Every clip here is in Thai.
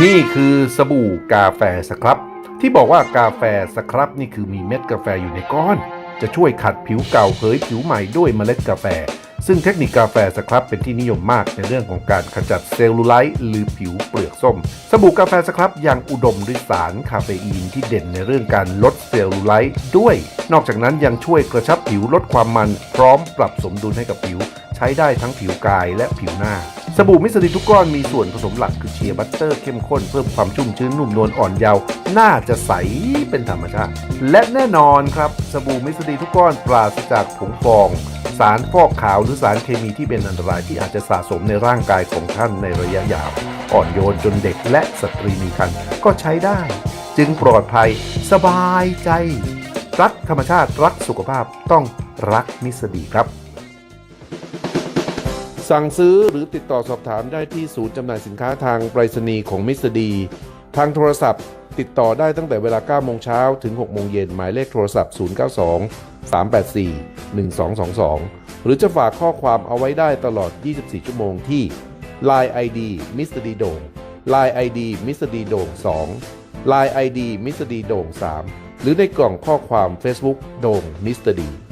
นี่คือสบู่กาแฟสครับ ที่บอกว่ากาแฟสครับนี่คือมีเม็ดกาแฟอยู่ในก้อน จะช่วยขัดผิวเก่าเผยผิวใหม่ด้วยเมล็ดกาแฟ ซึ่งเทคนิคกาแฟสครับเป็นที่นิยมมากในเรื่องของการขจัดเซลลูไลท์หรือผิวเปลือกส้ม สบู่กาแฟสครับยังอุดมด้วยสารคาเฟอีนที่เด่นในเรื่องการลดเซลลูไลท์ด้วย นอกจากนั้นยังช่วยกระชับผิวลดความมัน พร้อมปรับสมดุลให้กับผิว ใช้ได้ทั้งผิวกายและผิวหน้าสบู่มิสดีทุกก้อนมีส่วนผสมหลักคือเชียร์บัตเตอร์เข้มข้นเพิ่มความชุ่มชื้นนุ่มนวลอ่อนเยาว์น่าจะใสเป็นธรรมชาติ และแน่นอนครับ สบู่มิสดีทุกก้อนปราศจากผงฟอง สารฟอกขาวหรือสารเคมีที่เป็นอันตรายที่อาจจะสะสมในร่างกายของท่านในระยะยาว อ่อนโยนจนเด็กและสตรีมีครรภ์ก็ใช้ได้ จึงปลอดภัย สบายใจ รักธรรมชาติรักสุขภาพต้องรักมิสดีครับ สั่งซื้อหรือติดต่อสอบถามได้ที่ศูนย์จำหน่ายสินค้าทางไปรษณีย์ของมิสดี ทางโทรศัพท์ติดต่อได้ตั้งแต่เวลา 9 โมงเช้าถึง 6 โมงเย็น หมายเลขโทรศัพท์ 092 384 1222 หรือจะฝากข้อความเอาไว้ได้ตลอด 24 ชั่วโมงที่ Line ID Mr. D โด่ง Line ID Mr. D โด่ง2 Line ID Mr. D โด่ง3 หรือในกล่องข้อความ Facebook โด่ง Mr. D อะ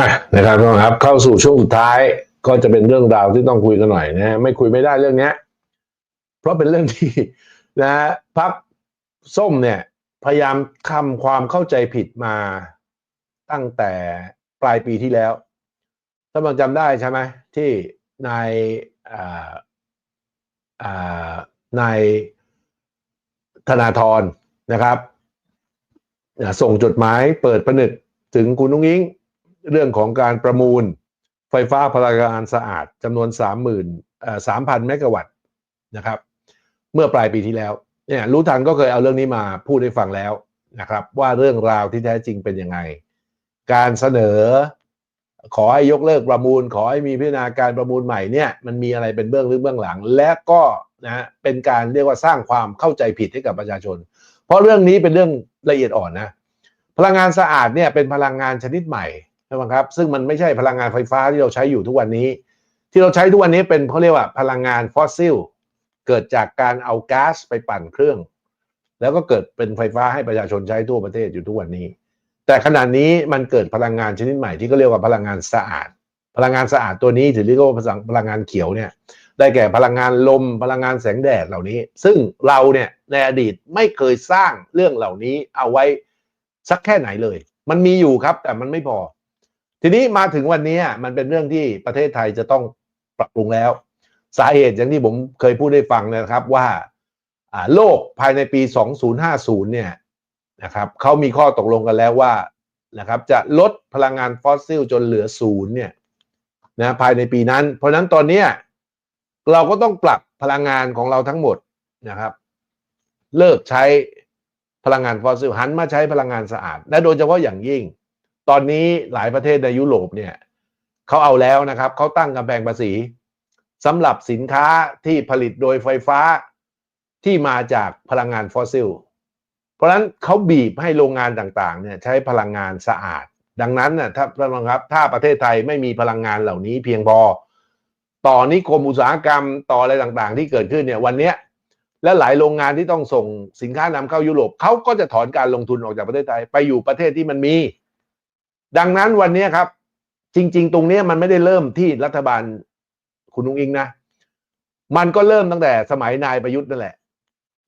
นะครับครับ เข้าสู่ช่วงสุดท้ายก็จะเป็นเรื่องราวที่ต้องคุยกันหน่อยนะฮะไม่คุยไม่ได้เรื่องเนี้ย เพราะเป็นเรื่องที่นะพักส้มเนี่ย พยายามทำความเข้าใจผิดมาตั้งแต่ปลายปีที่แล้วถ้ามันจำได้ใช่ไหมที่นายนายธนาธรนะครับ ส่งจดหมายเปิดผนึกถึงคุณนุ้งอิง เรื่องของการประมูลไฟฟ้าพลังงานสะอาดจำนวน 30,000เอ่อ3,000 เมกะวัตต์นะครับ เมื่อปลายปีที่แล้วเนี่ยรู้ทันก็เคยเอาเรื่องนี้มาพูดให้ฟังแล้วนะครับ ว่าเรื่องราวที่แท้จริงเป็นยังไง การเสนอ ขอให้ยกเลิกประมูล ขอให้มีพิจารณาการประมูลใหม่เนี่ยมันมีอะไรเป็นเบื้องลึกเบื้องหลัง และก็นะฮะเป็นการเรียกว่าสร้างความเข้าใจผิดให้กับประชาชน เพราะเรื่องนี้เป็นเรื่องละเอียดอ่อนนะพลังงานสะอาดเนี่ยเป็นพลังงานชนิดใหม่ ใช่ไหมครับซึ่งมันไม่ใช่พลังงานไฟฟ้าที่เราใช้อยู่ทุกวันนี้ ที่เราใช้ทุกวันนี้เป็นเขาเรียกว่าพลังงานฟอสซิลเกิดจากการเอาก๊าซไปปั่นเครื่อง แล้วก็เกิดเป็นไฟฟ้าให้ประชาชนใช้ทั่วประเทศอยู่ทุกวันนี้ แต่ขณะนี้มันเกิดพลังงานชนิดใหม่ที่ก็เรียกว่าพลังงานสะอาด พลังงานสะอาดตัวนี้ถือเรียกว่าพลังงานเขียวเนี่ยได้แก่พลังงานลมพลังงานแสงแดดเหล่านี้ ซึ่งเราเนี่ยในอดีตไม่เคยสร้างเรื่องเหล่านี้เอาไว้สักแค่ไหนเลย มันมีอยู่ครับแต่มันไม่พอ ทีนี้มาถึงวันนี้มันเป็นเรื่องที่ประเทศไทยจะต้องปรับปรุงแล้ว สาเหตุอย่างที่ผมเคยพูดให้ฟังนะครับว่าโลกภายในปี 2050 เนี่ยนะครับเขามีข้อตกลงกันแล้วว่านะครับจะลดพลังงานฟอสซิลจนเหลือศูนย์เนี่ยนะภายในปีนั้น เพราะนั้นตอนนี้เราก็ต้องปรับพลังงานของเราทั้งหมดนะครับ เลิกใช้พลังงานฟอสซิลหันมาใช้พลังงานสะอาด และโดยเฉพาะอย่างยิ่ง ตอนนี้หลายประเทศในยุโรปเนี่ยเขาเอาแล้วนะครับเขาตั้งกำแพงภาษีสำหรับสินค้าที่ผลิตโดยไฟฟ้าที่มาจากพลังงานฟอสซิล เพราะฉะนั้นเขาบีบให้โรงงานต่างๆเนี่ยใช้พลังงานสะอาด ดังนั้นน่ะถ้าท่านครับถ้าประเทศไทยไม่มีพลังงานเหล่านี้เพียงพอ ต่อนิคมอุตสาหกรรมต่ออะไรต่างๆ ที่เกิดขึ้นเนี่ยวันนี้และหลายโรงงานที่ต้องส่งสินค้านำเข้ายุโรปเขาก็จะถอนการลงทุนออกจากประเทศไทยไปอยู่ประเทศที่มันมี ดังนั้นวันนี้ครับ จริง ๆ ตรงนี้มันไม่ได้เริ่มที่รัฐบาลคุณนุ้งอิงนะ มันก็เริ่มตั้งแต่สมัยนายประยุทธ์นั่นแหละ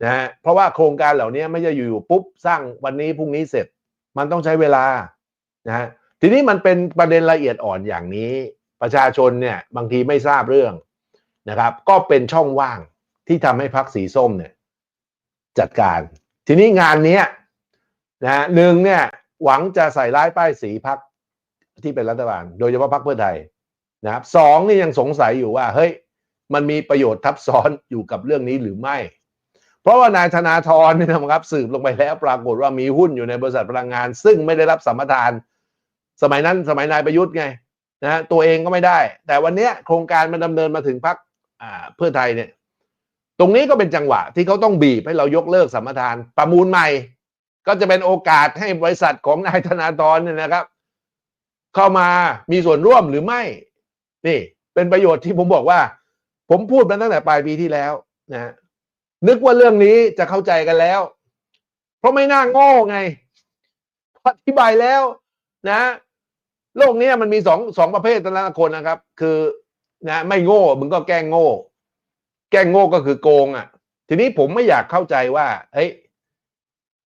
นะฮะเพราะว่าโครงการเหล่านี้ไม่ใช่อยู่ๆปุ๊บสร้างวันนี้พรุ่งนี้เสร็จ มันต้องใช้เวลานะฮะทีนี้มันเป็นประเด็นละเอียดอ่อนอย่างนี้ ประชาชนเนี่ยบางทีไม่ทราบเรื่องนะครับ ก็เป็นช่องว่างที่ทำให้พักสีส้มเนี่ยจัดการ ทีนี้งานนี้นะฮะหนึ่งเนี่ย หวังจะใส่ร้ายป้ายสีพักที่เป็นรัฐบาล โดยเฉพาะพักเพื่อไทยนะครับสองนี่ยังสงสัยอยู่ว่าเฮ้ยมันมีประโยชน์ทับซ้อนอยู่กับเรื่องนี้หรือไม่ เพราะว่านายธนาธรนี่นะครับสืบลงไปแล้วปรากฏว่ามีหุ้นอยู่ในบริษัทพลังงาน ซึ่งไม่ได้รับสัมปทาน สมัยนั้นสมัยนายประยุทธ์ไงนะตัวเองก็ไม่ได้ แต่วันนี้โครงการมันดำเนินมาถึงพักเพื่อไทยเนี่ย ตรงนี้ก็เป็นจังหวะที่เขาต้องบีบให้เรายกเลิกสัมปทาน ประมูลใหม่ ก็จะเป็นโอกาสให้บริษัทของนายธนาธรเนี่ยนะครับ เข้ามามีส่วนร่วมหรือไม่ นี่ เป็นประโยชน์ที่ผมบอกว่า ผมพูดมาตั้งแต่ปลายปีที่แล้วนะนึกว่าเรื่องนี้จะเข้าใจกันแล้ว เพราะไม่น่าโง่ไงอธิบายแล้วนะ โลกนี้มันมีสองสองประเภทแต่ละคนนะครับ คือนะ ไม่โง่มึงก็แกล้งโง่ แกล้งโง่ก็คือโกงอะ ทีนี้ผมไม่อยากเข้าใจว่าเฮ้ย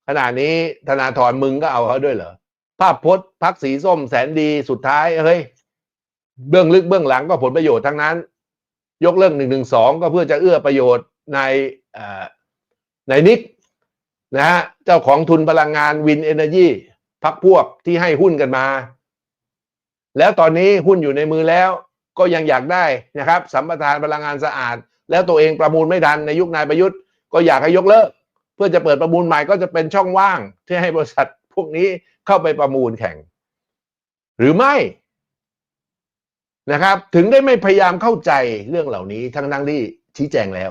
ขณะนี้ธนาธรมึงก็เอาเขาด้วยเหรอ ภาพพจน์พักสีส้มแสนดีสุดท้ายเฮ้ยเบื้องลึกเบื้องหลังก็ผลประโยชน์ทั้งนั้น ยกเลิกหนึ่งหนึ่งสองก็เพื่อจะเอื้อประโยชน์ในในนิกนะฮะเจ้าของทุนพลังงานวินเอเนอร์จีพักพวกที่ให้หุ้นกันมา แล้วตอนนี้หุ้นอยู่ในมือแล้วก็ยังอยากได้นะครับสัมปทานพลังงานสะอาด แล้วตัวเองประมูลไม่ทันในยุคนายประยุทธ์ก็อยากให้ยกเลิก เพื่อจะเปิดประมูลใหม่ก็จะเป็นช่องว่างที่ให้บริษัทพวกนี้เข้าไปประมูลแข่ง หรือไม่นะครับ ถึงได้ไม่พยายามเข้าใจเรื่องเหล่านี้ทั้งทั้งที่ชี้แจงแล้ว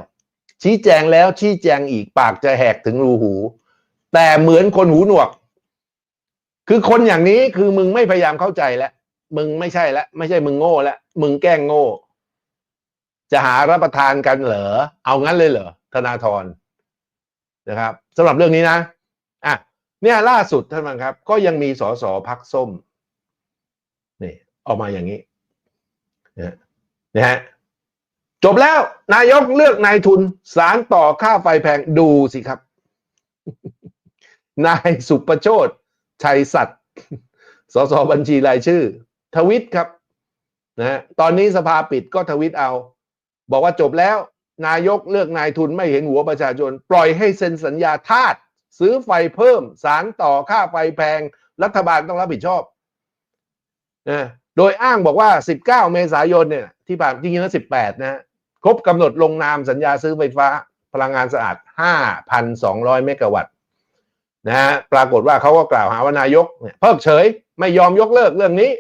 ชี้แจงแล้วชี้แจงอีกปากจะแหกถึงรูหู แต่เหมือนคนหูหนวก คือคนอย่างนี้คือมึงไม่พยายามเข้าใจแล้วมึงไม่ใช่แล้วไม่ใช่มึงโง่แล้วมึงแกล้งโง่ จะหารับประทานกันเหรอเอางั้นเลยเหรอธนาธร นะครับสำหรับเรื่องนี้นะอะเนี่ยล่าสุดท่านผู้ชมครับ ก็ยังมีสสพักส้มนี่ออกมาอย่างนี้นะนะฮะจบแล้วนายกเลือกนายทุนสารต่อค่าไฟแพงดูสิครับ นายสุประโชตชัยสัตย์สสบัญชีรายชื่อ ทวิตครับนะฮะตอนนี้สภาปิดก็ทวิตเอา บอกว่าจบแล้ว นายกเลือกนายทุนไม่เห็นหัวประชาชน ปล่อยให้เซ็นสัญญาทาสซื้อไฟเพิ่ม สารต่อค่าไฟแพง รัฐบาลต้องรับผิดชอบนะโดยอ้างบอกว่า 19 เมษายนเนี่ยที่ผ่านจริงๆแล้ว18นะฮะครบกำหนดลงนามสัญญาซื้อไฟฟ้าพลังงานสะอาด 5,200 เมกะวัตต์นะฮะปรากฏว่าเขาก็กล่าวหาว่านายกเนี่ยเพิกเฉยไม่ยอมยกเลิกเรื่องนี้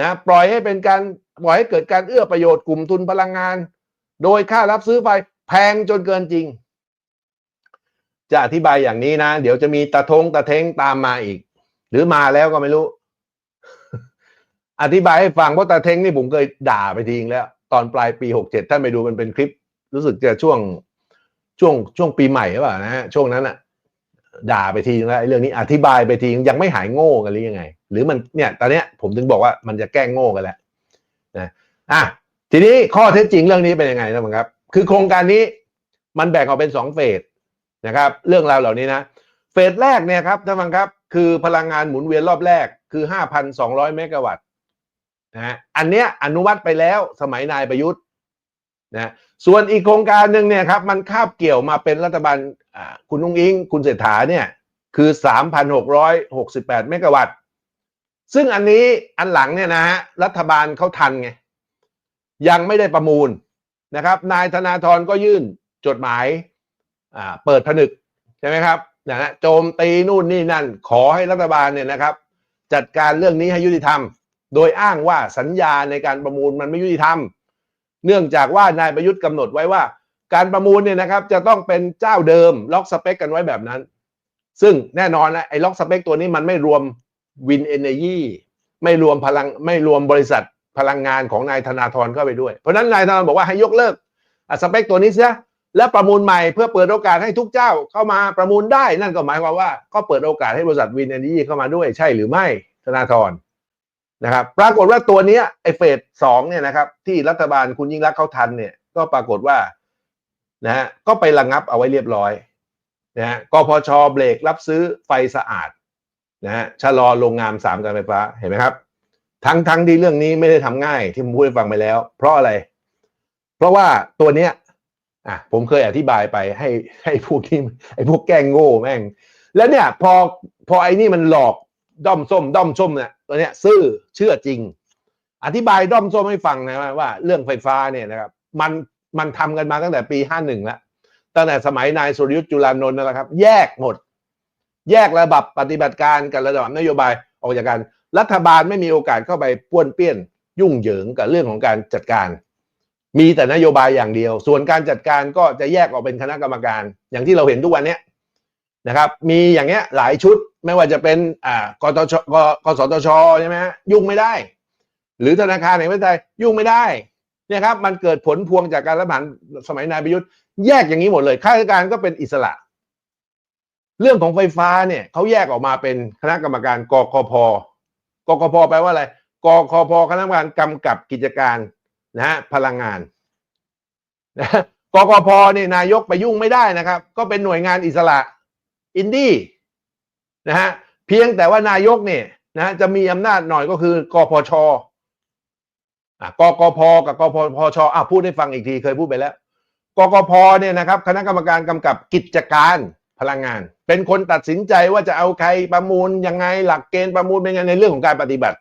นะปล่อยให้เป็นการปล่อยให้เกิดการเอื้อประโยชน์กลุ่มทุนพลังงาน โดยค่ารับซื้อไฟแพงจนเกินจริง จะอธิบายอย่างนี้นะ เดี๋ยวจะมีตะทงตะเทงตามมาอีก หรือมาแล้วก็ไม่รู้ อธิบายให้ฟังเพราะตะเทงนี่ผมเคยด่าไปทีนึงแล้ว ตอนปลายปีหกเจ็ดท่านไปดูมันเป็นคลิป รู้สึกจะช่วงช่วงช่วงปีใหม่หรือเปล่านะช่วงนั้นอะด่าไปทีแล้วไอ้เรื่องนี้อธิบายไปทียังไม่หายโง่กันหรือยังไง หรือมันเนี่ย ตอนเนี้ยผมถึงบอกว่ามันจะแกล้งโง่กันแล้วนะอะ ทีนี้ข้อเท็จจริงเรื่องนี้เป็นยังไงนะครับ คือโครงการนี้มันแบ่งออกเป็นสองเฟสนะครับ เรื่องราวเหล่านี้นะ เฟสแรกเนี่ยครับท่านผู้ชมครับ คือพลังงานหมุนเวียนรอบแรกคือ5,200เมกะวัตต์นะฮะอันเนี้ยอนุมัติไปแล้วสมัยนายประยุทธ์นะส่วนอีกโครงการหนึ่งเนี่ยครับมันคาบเกี่ยวมาเป็นรัฐบาลคุณนุ้งอิง คุณเศรษฐาเนี่ยคือ 3,668เมกะวัตต์ซึ่งอันนี้อันหลังเนี่ยนะฮะรัฐบาลเขาทันไง ยังไม่ได้ประมูลนะครับ นายธนาธรก็ยื่นจดหมายเปิดผนึกใช่ไหมครับนะฮะโจมตีนู่นนี่นั่น ขอให้รัฐบาลเนี่ยนะครับ จัดการเรื่องนี้ให้ยุติธรรม โดยอ้างว่าสัญญาในการประมูลมันไม่ยุติธรรม เนื่องจากว่านายประยุทธ์กำหนดไว้ว่า การประมูลเนี่ยนะครับ จะต้องเป็นเจ้าเดิมล็อกสเปคกันไว้แบบนั้น ซึ่งแน่นอนนะไอ้ล็อกสเปคตัวนี้มันไม่รวมวินเอเนจีไม่รวมพลังไม่รวมบริษัท พลังงานของนายธนาธรเข้าไปด้วย เพราะนั้นนายธนาธรบอกว่าให้ยกเลิกสเปคตัวนี้เสียและประมูลใหม่เพื่อเปิดโอกาสให้ทุกเจ้าเข้ามาประมูลได้ นั่นก็หมายความว่าก็เปิดโอกาสให้บริษัทวินเอนจีเข้ามาด้วยใช่หรือไม่ธนาธรนะครับปรากฏว่าตัวนี้ไอเฟสสองเนี่ยนะครับที่รัฐบาลคุณยิ่งรักเขาทันเนี่ยก็ปรากฏว่านะฮะก็ไประงับเอาไว้เรียบร้อยนะฮะกพชเบรกรับซื้อไฟสะอาดนะฮะชะลอโรงงานสามการไฟฟ้าเห็นไหมครับ ทั้งทั้งที่เรื่องนี้ไม่ได้ทำง่ายที่ผมพูดให้ฟังไปแล้ว เพราะอะไร เพราะว่าตัวเนี้ย อะ ผมเคยอธิบายไปให้ให้พวกที่ไอ้พวกแกล้งโง่แม่ง แล้วเนี่ย พอพอไอ้นี่มันหลอกด้อมส้ม ด้อมส้มเนี่ยตัวเนี้ยซื่อเชื่อจริง อธิบายด้อมส้มให้ฟังนะว่าเรื่องไฟฟ้าเนี่ยนะครับ มันมันทำกันมาตั้งแต่ปีห้าหนึ่งแล้วตั้งแต่สมัยนายสุริยุทธ์จุลานนท์นะครับ แยกหมด แยกระดับปฏิบัติการกับระดับนโยบายออกจากกัน รัฐบาลไม่มีโอกาสเข้าไปป้วนเปี้ยนยุ่งเหยิงกับเรื่องของการจัดการ มีแต่นโยบายอย่างเดียว ส่วนการจัดการก็จะแยกออกเป็นคณะกรรมการ อย่างที่เราเห็นทุกวันนี้นะครับ มีอย่างเงี้ยหลายชุดไม่ว่าจะเป็นอ่ากตชกกสทชใช่ไหมฮะยุ่งไม่ได้ หรือธนาคารแห่งประเทศไทยยุ่งไม่ได้เนี่ยครับมันเกิดผลพวงจากการรัฐประหารสมัยนายประยุทธ์แยกอย่างนี้หมดเลยข้าราชการก็เป็นอิสระ เรื่องของไฟฟ้าเนี่ยเขาแยกออกมาเป็นคณะกรรมการกกพ กกพแปลว่าอะไรกกพคณะกรรมการกำกับกิจการนะฮะพลังงานนะกกพเนี่ยนายกไปยุ่งไม่ได้นะครับ ก็เป็นหน่วยงานอิสระอินดี้นะฮะเพียงแต่ว่านายกเนี่ยนะจะมีอำนาจหน่อยก็คือกพชอะกกพกับกพพชอะพูดให้ฟังอีกทีเคยพูดไปแล้วกกพเนี่ยนะครับ คณะกรรมการกำกับกิจการ ลังงาน เป็นคนตัดสินใจว่าจะเอาใครประมูลยังไงหลักเกณฑ์ประมูลเป็นยังไงในเรื่องของการปฏิบัติ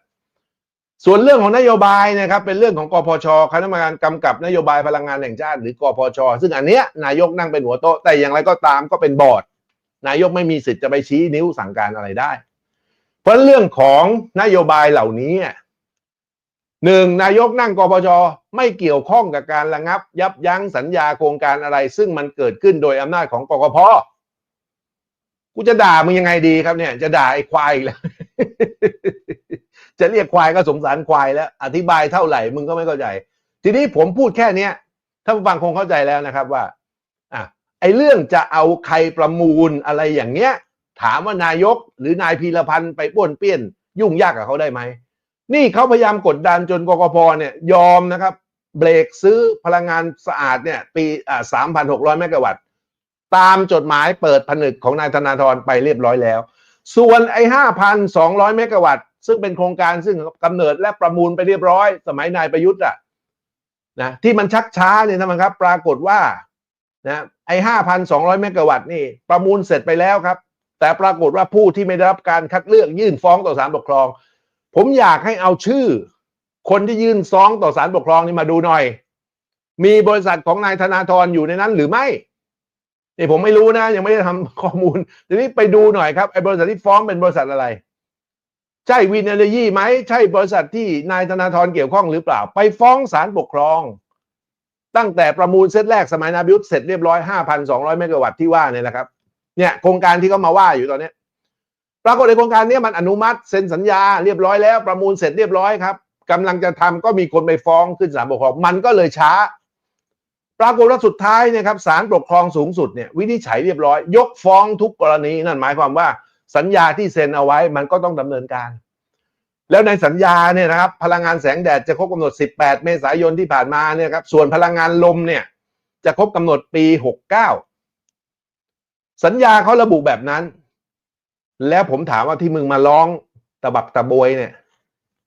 ส่วนเรื่องของนโยบายนะครับ เป็นเรื่องของกพชคณะกรรมการกำกับนโยบายพลังงานแห่งชาติ หรือกพช ซึ่งอันเนี้ยนายกนั่งเป็นหัวโต๊ะแต่อย่างไรก็ตามก็เป็นบอร์ด นายกไม่มีสิทธิ์จะไปชี้นิ้วสั่งการอะไรได้ เพราะเรื่องของนโยบายเหล่านี้หนึ่งนายกนั่งกปชไม่เกี่ยวข้องกับการระงับ ยับยั้งสัญญาโครงการอะไร ซึ่งมันเกิดขึ้นโดยอำนาจของกกพ กูจะด่ามึงยังไงดีครับเนี่ย จะด่าไอ้ควายแล้ว จะเรียกควายก็สงสารควายแล้ว อธิบายเท่าไหร่มึงก็ไม่เข้าใจ ทีนี้ผมพูดแค่เนี้ยถ้าผู้ฟังคงเข้าใจแล้วนะครับว่าอะไอ้เรื่องจะเอาใครประมูลอะไรอย่างเงี้ย ถามว่านายกหรือนายพีรพันธ์ไปป้วนเปี้ยน ยุ่งยากกับเขาได้ไหมนี่เขาพยายามกดดันจนกกพเนี่ยยอมนะครับ เบรกซื้อพลังงานสะอาดเนี่ย ปีอ่าสามพันหกร้อยเมกะวัตต์ ตามจดหมายเปิดผนึกของนายธนาธรไปเรียบร้อยแล้ว ส่วนไอ้ห้าพันสองร้อยเมกะวัตต์ซึ่งเป็นโครงการซึ่งกำเนิดและประมูลไปเรียบร้อย สมัยนายประยุทธ์อะนะที่มันชักช้าเนี่ยนะครับ ปรากฏว่านะไอ้ห้าพันสองร้อยเมกะวัตต์นี่ประมูลเสร็จไปแล้วครับ แต่ปรากฏว่าผู้ที่ไม่ได้รับการคัดเลือกยื่นฟ้องต่อศาลปกครอง ผมอยากให้เอาชื่อ คนที่ยื่นฟ้องต่อศาลปกครองนี่มาดูหน่อย มีบริษัทของนายธนาธรอยู่ในนั้นหรือไม่ นี่ผมไม่รู้นะ ยังไม่ได้ทำข้อมูลทีนี้ไปดูหน่อยครับไอ้บริษัทที่ฟ้องเป็นบริษัทอะไร ใช่วินเอเนยี่ไหมใช่บริษัทที่นายธนาธรเกี่ยวข้องหรือเปล่า ไปฟ้องศาลปกครอง ตั้งแต่ประมูลเซตแรกสมัยนาบิยุทธเสร็จเรียบร้อย 5,200 เมกะวัตต์ที่ว่าเนี่ยนะครับเนี่ยโครงการที่เขามาว่าอยู่ตอนนี้ปรากฏในโครงการนี้มันอนุมัติเซ็นสัญญาเรียบร้อยแล้ว ประมูลเสร็จเรียบร้อยครับกำลังจะทำก็มีคนไปฟ้องขึ้นศาลปกครอง มันก็เลยช้า ปรากฏว่าสุดท้ายเนี่ยครับศาลปกครองสูงสุดเนี่ยวินิจฉัยเรียบร้อย ยกฟ้องทุกกรณีนั่นหมายความว่าสัญญาที่เซ็นเอาไว้มันก็ต้องดำเนินการ แล้วในสัญญาเนี่ยนะครับพลังงานแสงแดดจะครบกำหนด 18 เมษายนที่ผ่านมาเนี่ยครับส่วนพลังงานลมเนี่ยจะครบกำหนดปี 69 สัญญาเขาระบุแบบนั้น แล้วผมถามว่าที่มึงมาร้องตะบักตะบวยเนี่ย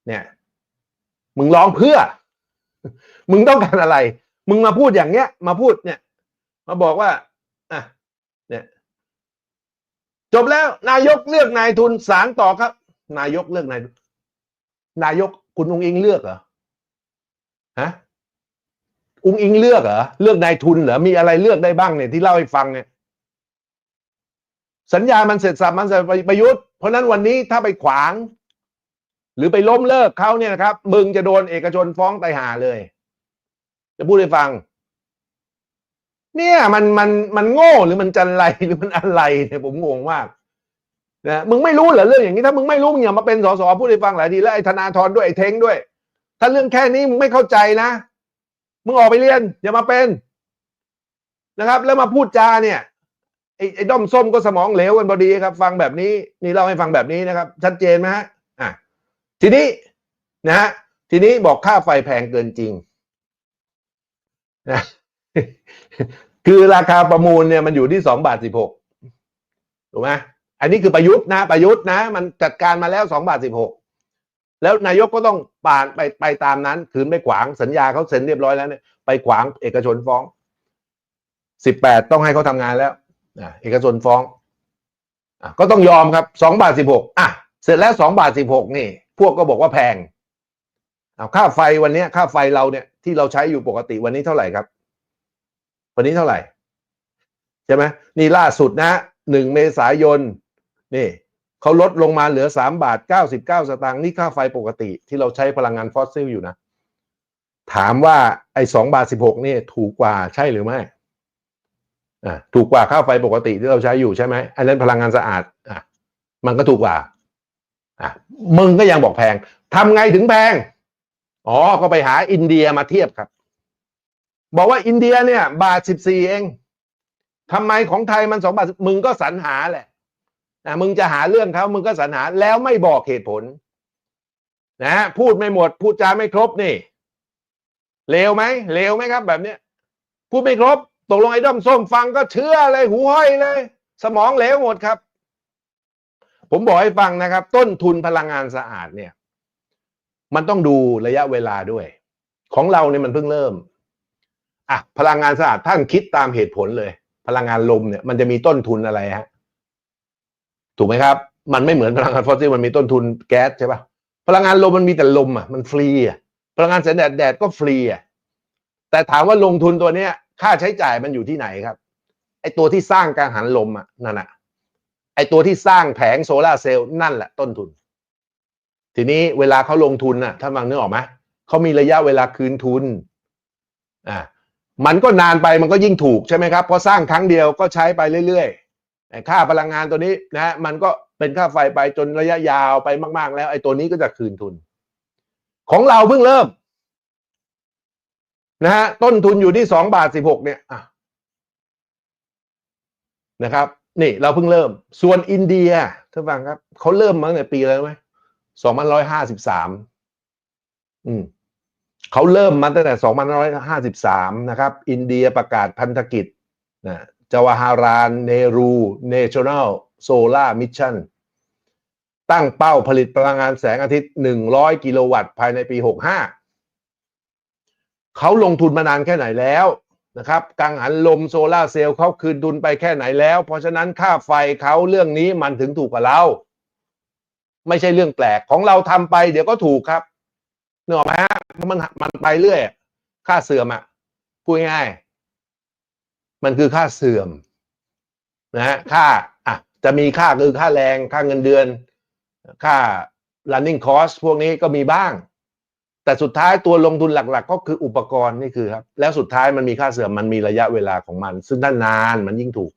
เนี่ยมึงร้องเพื่อ มึงต้องการอะไร มึงมาพูดอย่างเงี้ย มาพูดเนี่ย มาบอกว่าอะเนี่ย จบแล้วนายกเลือกนายทุนสารต่อครับ นายกเลือกนายนายกคุณอุงอิงเลือกเหรอฮะอุงอิงเลือกเหรอเลือกนายทุนเหรอมีอะไรเลือกได้บ้างเนี่ยที่เล่าให้ฟังเนี่ยสัญญามันเสร็จสับมันเสร็จประยุทธ์เพราะนั้นวันนี้ถ้าไปขวาง หรือไปล้มเลิกเขาเนี่ยนะครับ มึงจะโดนเอกชนฟ้องไตายหาเลย จะพูดให้ฟัง เนี่ยมันมันมันโง่หรือมันจันไรหรือมันอะไรเนี่ยผมงงมากนะมึงไม่รู้เหรอเรื่องอย่างนี้ถ้ามึงไม่รู้มึงอย่ามาเป็นสสพูดให้ฟังหลายทีแล้วไอ้ธนาธรด้วยไอ้เท้งด้วย ถ้าเรื่องแค่นี้มึงไม่เข้าใจนะมึงออกไปเรียน อย่ามาเป็นนะครับ แล้วมาพูดจาเนี่ยไอ้ไอ้ด้อมส้มก็สมองเหลวกันพอดีครับ ฟังแบบนี้ นี่เล่าให้ฟังแบบนี้นะครับ ชัดเจนไหมฮะอะทีนี้นะฮะทีนี้บอกค่าไฟแพงเกินจริง นะคือราคาประมูลเนี่ยมันอยู่ที่สองบาทสิบหกถูกไหมอันนี้คือประยุทธ์นะประยุทธ์นะ มันจัดการมาแล้วสองบาทสิบหกแล้วนายกก็ต้องปานไปไปตามนั้นคืนไม่ขวางสัญญาเขาเซ็นเรียบร้อยแล้วเนี่ยไปขวางเอกชนฟ้องสิบแปดต้องให้เขาทำงานแล้วอะเอกชนฟ้องอก็ต้องยอมครับสองบาทสิบหกอะเสร็จแล้วสองบาทสิบหกนี่ พวกก็บอกว่าแพง เอาค่าไฟวันนี้ค่าไฟเราเนี่ยที่เราใช้อยู่ปกติวันนี้เท่าไหร่ครับ วันนี้เท่าไหร่ใช่ไหมนี่ล่าสุดนะหนึ่งเมษายนนี่เขาลดลงมาเหลือสามบาทเก้าสิบเก้าสตางค์นี่ค่าไฟปกติ ที่เราใช้พลังงานฟอสซิลอยู่นะ ถามว่าไอ้สองบาทสิบหกนี่ถูกกว่าใช่หรือไม่อ่าถูกกว่าค่าไฟปกติที่เราใช้อยู่ใช่ไหมอันนั้นพลังงานสะอาดอะมันก็ถูกกว่าอะมึงก็ยังบอกแพงทำไงถึงแพง อ๋อ ก็ไปหาอินเดียมาเทียบครับ บอกว่าอินเดียเนี่ย บาทสิบสี่เองทำไมของไทยมันสองบาทมึงก็สรรหาแหละนะมึงจะหาเรื่องเขามึงก็สรรหาแล้วไม่บอกเหตุผล นะ พูดไม่หมด พูดจาไม่ครบนี่เลวไหมเลวไหมครับ แบบเนี้ยพูดไม่ครบ ตกลงไอ้ด้อมส้มฟังก็เชื่อเลย หูห้อยเลย สมองเลวหมดครับ ผมบอกให้ฟังนะครับ ต้นทุนพลังงานสะอาดเนี่ย มันต้องดูระยะเวลาด้วย ของเราเนี่ยมันเพิ่งเริ่มอะพลังงานสะอาดท่านคิดตามเหตุผลเลย พลังงานลมเนี่ยมันจะมีต้นทุนอะไรฮะถูกไหมครับ มันไม่เหมือนพลังงานฟอสซิลมันมีต้นทุนแก๊สใช่ปะพลังงานลมมันมีแต่ลมอะมันฟรีอะพลังงานแสงแดดแดดก็ฟรีอะแต่ถามว่าลงทุนตัวเนี้ย ค่าใช้จ่ายมันอยู่ที่ไหนครับไอตัวที่สร้างกังหันลมอะนั่นอะไอตัวที่สร้างแผงโซลาเซลล์นั่นแหละต้นทุน ทีนี้เวลาเขาลงทุนน่ะ ถ้าฟังนึกออกไหมเขามีระยะเวลาคืนทุนอ่ามันก็นานไปมันก็ยิ่งถูกใช่ไหมครับเพราะสร้างครั้งเดียวก็ใช้ไปเรื่อยๆค่าพลังงานตัวนี้นะมันก็เป็นค่าไฟไปจนระยะยาวไปมาก ๆ แล้วไอ้ตัวนี้ก็จะคืนทุน ของเราเพิ่งเริ่มนะฮะต้นทุนอยู่ที่สองบาทสิบหกเนี่ยอะนะครับ นี่เราเพิ่งเริ่ม ส่วนอินเดียท่านฟังครับเขาเริ่มมาตั้งแต่ปีอะไรไหม สองพันร้อยห้าสิบสามอืมเขาเริ่มมาตั้งแต่สองพันร้อยห้าสิบสามนะครับ อินเดียประกาศพันธกิจนะจาวาฮารานเนรูเนชั่นแนลโซลาร์มิชชั่นตั้งเป้าผลิตพลังงานแสงอาทิตย์หนึ่งร้อยกิโลวัตต์ภายในปีหกห้าเขาลงทุนมานานแค่ไหนแล้วนะครับ กังหันลมโซลาร์เซลล์เขาคืนทุนไปแค่ไหนแล้ว เพราะฉะนั้นค่าไฟเขาเรื่องนี้มันถึงถูกกว่าเรา ไม่ใช่เรื่องแปลกของเราทำไปเดี๋ยวก็ถูกครับเนออกไหมฮะมันมันไปเรื่อยค่าเสื่อมอะพูดง่ายๆมันคือค่าเสื่อมนะฮะค่าอะจะมีค่าคือค่าแรงค่าเงินเดือน ค่า running cost พวกนี้ก็มีบ้าง แต่สุดท้ายตัวลงทุนหลัก ๆ ก็คืออุปกรณ์นี่คือครับ แล้วสุดท้ายมันมีค่าเสื่อมมันมีระยะเวลาของมัน ซึ่งถ้านานมันยิ่งถูก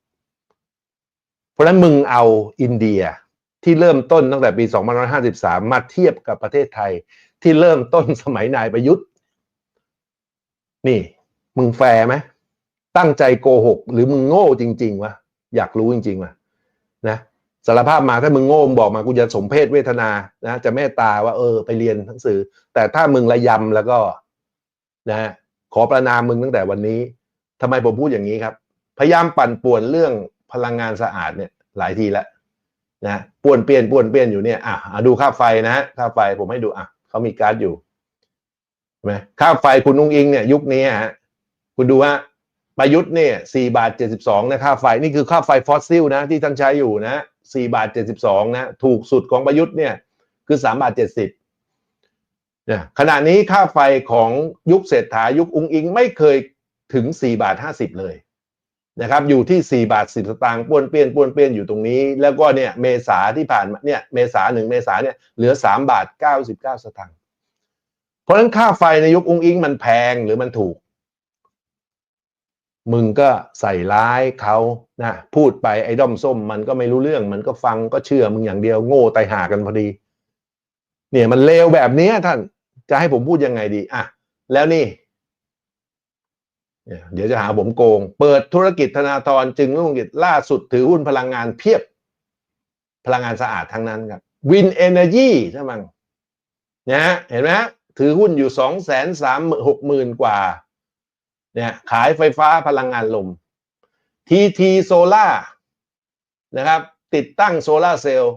เพราะฉะนั้นมึงเอาอินเดีย ที่เริ่มต้นตั้งแต่ปี 2553 มาเทียบกับประเทศไทย ที่เริ่มต้นสมัยนายประยุทธ์ นี่ มึงแฟร์ไหมตั้งใจโกหก หรือมึงโง่จริง ๆวะอยากรู้จริงๆวะนะสารภาพมาถ้ามึงโง่งบอกมากูจะสมเพศเวทนานะจะเมตตาว่าเออไปเรียนหนังสือ แต่ถ้ามึงระยำแล้วก็ นะขอประนามมึงตั้งแต่วันนี้ทำไมผมพูดอย่างนี้ครับ พยายามปั่นป่วนเรื่องพลังงานสะอาดเนี่ย หลายทีแล้ว นะป่วนเปลี่ยนป่วนเปลี่ยนอยู่เนี่ยอะดูค่าไฟนะฮะค่าไฟผมให้ดูอะเขามีการ์ดอยู่ใช่ไหมค่าไฟคุณนุ้งอิงเนี่ยยุคนี้ฮะคุณดูว่าประยุทธ์เนี่ยสี่บาทเจ็ดสิบสองนะค่าไฟนี่คือค่าไฟฟอสซิลนะที่ท่านใช้อยู่นะสี่บาทเจ็ดสิบสองนะถูกสุดของประยุทธ์เนี่ยคือสามบาทเจ็ดสิบเนี่ยขณะนี้ค่าไฟของยุคเศรษฐายุคอุงอิงไม่เคยถึงสี่บาทห้าสิบเลย นะครับอยู่ที่สี่บาทสิบสตางค์ป้วนเปี้ยนป้วนเปี้ยนอยู่ตรงนี้ แล้วก็เนี่ยเมษาที่ผ่านมาเนี่ยเมษาหนึ่งเมษาเนี่ยเหลือสามบาทเก้าสิบเก้าสตางค์เพราะฉะนั้นค่าไฟในยุคอุงอิงมันแพงหรือมันถูก มึงก็ใส่ร้ายเขานะพูดไปไอ้ด้อมส้มมันก็ไม่รู้เรื่อง มันก็ฟังก็เชื่อมึงอย่างเดียวโง่ไตายหากันพอดี เนี่ยมันเลวแบบนี้ท่านจะให้ผมพูดยังไงดีอะแล้วนี่ เดี๋ยวจะหาผมโกง เปิดธุรกิจธนาธรจึงรุ่งกิจล่าสุดถือหุ้นพลังงานเพียบ พลังงานสะอาดทั้งนั้นครับวินเอเนจีใช่ไหมงนะฮะเห็นไหมถือหุ้นอยู่สองแสนสามหกหมื่นกว่าเนี่ยขายไฟฟ้าพลังงานลม TT Solar นะครับ ติดตั้งโซลาร์เซลล์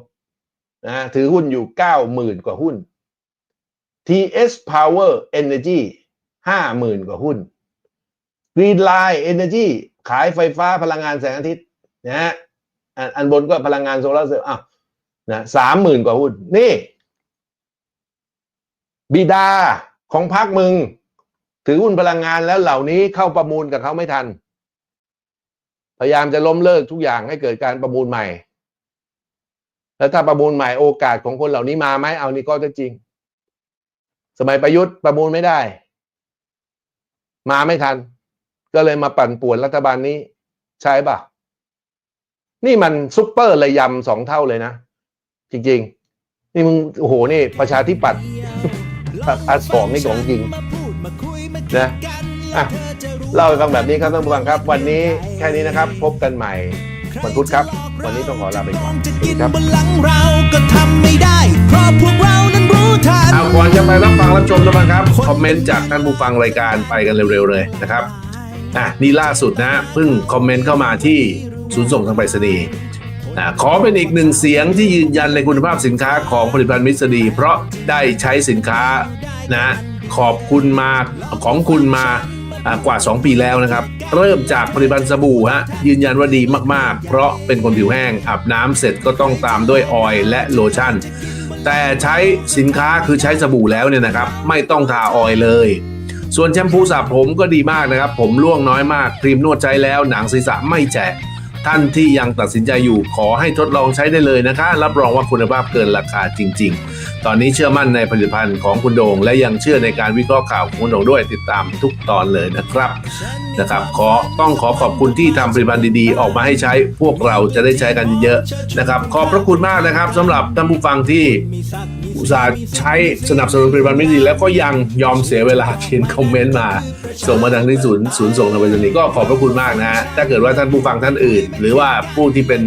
นะถือหุ้นอยู่เก้าหมื่นกว่าหุ้น TS Power Energy ห้าหมื่นกว่าหุ้น Greenline Energy ขายไฟฟ้าพลังงานแสงอาทิตย์นะฮะอันอันบนก็พลังงานโซลาร์เซลล์อ้าวนะสามหมื่นกว่าหุ้น นี่ บิดาของพรรคมึง ถือหุ้นพลังงานแล้วเหล่านี้เข้าประมูลกับเขาไม่ทัน พยายามจะล้มเลิกทุกอย่างให้เกิดการประมูลใหม่ แล้วถ้าประมูลใหม่โอกาสของคนเหล่านี้มาไหมเอานี่ก็จะจริง สมัยประยุทธ์ประมูลไม่ได้ มาไม่ทัน ก็เลยมาปั่นป่วนรัฐบาลนี้ ใช่ป่ะ นี่มันซุปเปอร์ระยำสองเท่าเลยนะ จริง ๆ นี่มึงโอ้โหนี่ประชาธิปัตย์อันสองนี่ของจริงนะอะเล่าให้ฟังแบบนี้ครับท่านผู้ฟังครับ วันนี้แค่นี้นะครับ พบกันใหม่วันพุธครับ วันนี้ต้องขอลาไปก่อนสวัสดีครับบนหลังเราก็ทำไม่ได้เพราะพวกเรานั้นรู้ทันเอาก่อนจะไปรับฟังรับชมนะครับ คอมเมนต์จากท่านผู้ฟังรายการไปกันเร็วๆเลยนะครับ อะนี่ล่าสุดนะเพิ่งคอมเมนต์เข้ามาที่ศูนย์ส่งทางไปรษณีย์อะขอเป็นอีกหนึ่งเสียงที่ยืนยันในคุณภาพสินค้าของผลิตภัณฑ์มิสดี เพราะได้ใช้สินค้านะขอบคุณมาของคุณมากว่า 2 ปีแล้วนะครับ เริ่มจากผลิตภัณฑ์สบู่ฮะยืนยันว่าดีมากๆ เพราะเป็นคนผิวแห้งอาบน้ำเสร็จก็ต้องตามด้วยออยล์และโลชั่น แต่ใช้สินค้าคือใช้สบู่แล้วเนี่ยนะครับ ไม่ต้องทาออยล์เลย ส่วนแชมพูสระผมก็ดีมากนะครับ ผมร่วงน้อยมากครีมนวดใช้แล้วหนังศีรษะไม่แฉะท่านที่ยังตัดสินใจอยู่ขอให้ทดลองใช้ได้เลยนะคะ รับรองว่าคุณภาพเกินราคาจริง ๆ ตอนนี้เชื่อมั่นในผลิตภัณฑ์ของคุณโดง และยังเชื่อในการวิเคราะห์ข่าวของคุณโดงด้วยติดตามทุกตอนเลยนะครับนะครับขอต้องขอขอบคุณที่ทำผลิตภัณฑ์ดีๆ ออกมาให้ใช้พวกเราจะได้ใช้กันเยอะๆนะครับ ขอบพระคุณมากนะครับสำหรับท่านผู้ฟังที่ อุตส่าห์ใช้สนับสนุนผลิตภัณฑ์ไม่ดี แล้วก็ยังยอมเสียเวลาเขียนคอมเมนต์มา ส่งมาทางที่ศูนย์ศูนย์ส่งทางไปรษณีย์ก็ขอบพระคุณมากนะฮะถ้าเกิดว่าท่านผู้ฟังท่านอื่น หรือว่าผู้ที่เป็น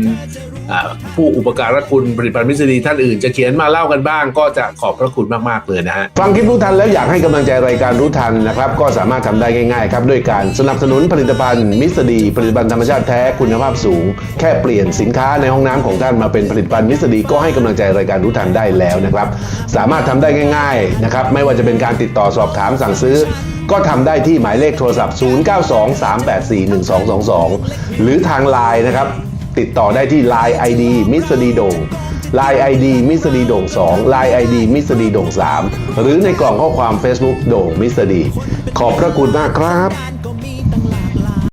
ผู้อุปการะคุณผลิตภัณฑ์มิสดีท่านอื่นจะเขียนมาเล่ากันบ้าง ก็จะขอบพระคุณมากๆเลยนะฮะฟังคลิปรู้ทันแล้วอยากให้กำลังใจรายการรู้ทันนะครับก็สามารถทำได้ง่ายๆครับด้วยการสนับสนุนผลิตภัณฑ์มิสดีผลิตภัณฑ์ธรรมชาติแท้คุณภาพสูง แค่เปลี่ยนสินค้าในห้องน้ำของท่านมาเป็นผลิตภัณฑ์มิสดีก็ให้กำลังใจรายการรู้ทันได้แล้วนะครับสามารถทำได้ง่ายๆนะครับไม่ว่าจะเป็นการติดต่อสอบถามสั่งซื้อก็ทำได้ที่หมายเลขโทรศัพท์ 0923841222 หรือทางไลน์นะครับ ติดต่อได้ที่ Line ID มิสดีโดง Line ID มิสดีโด่ง2 Line ID มิสดีโด่ง3 หรือในกล่องข้อความ Facebook โด่งมิสดี ขอบพระคุณมากครับ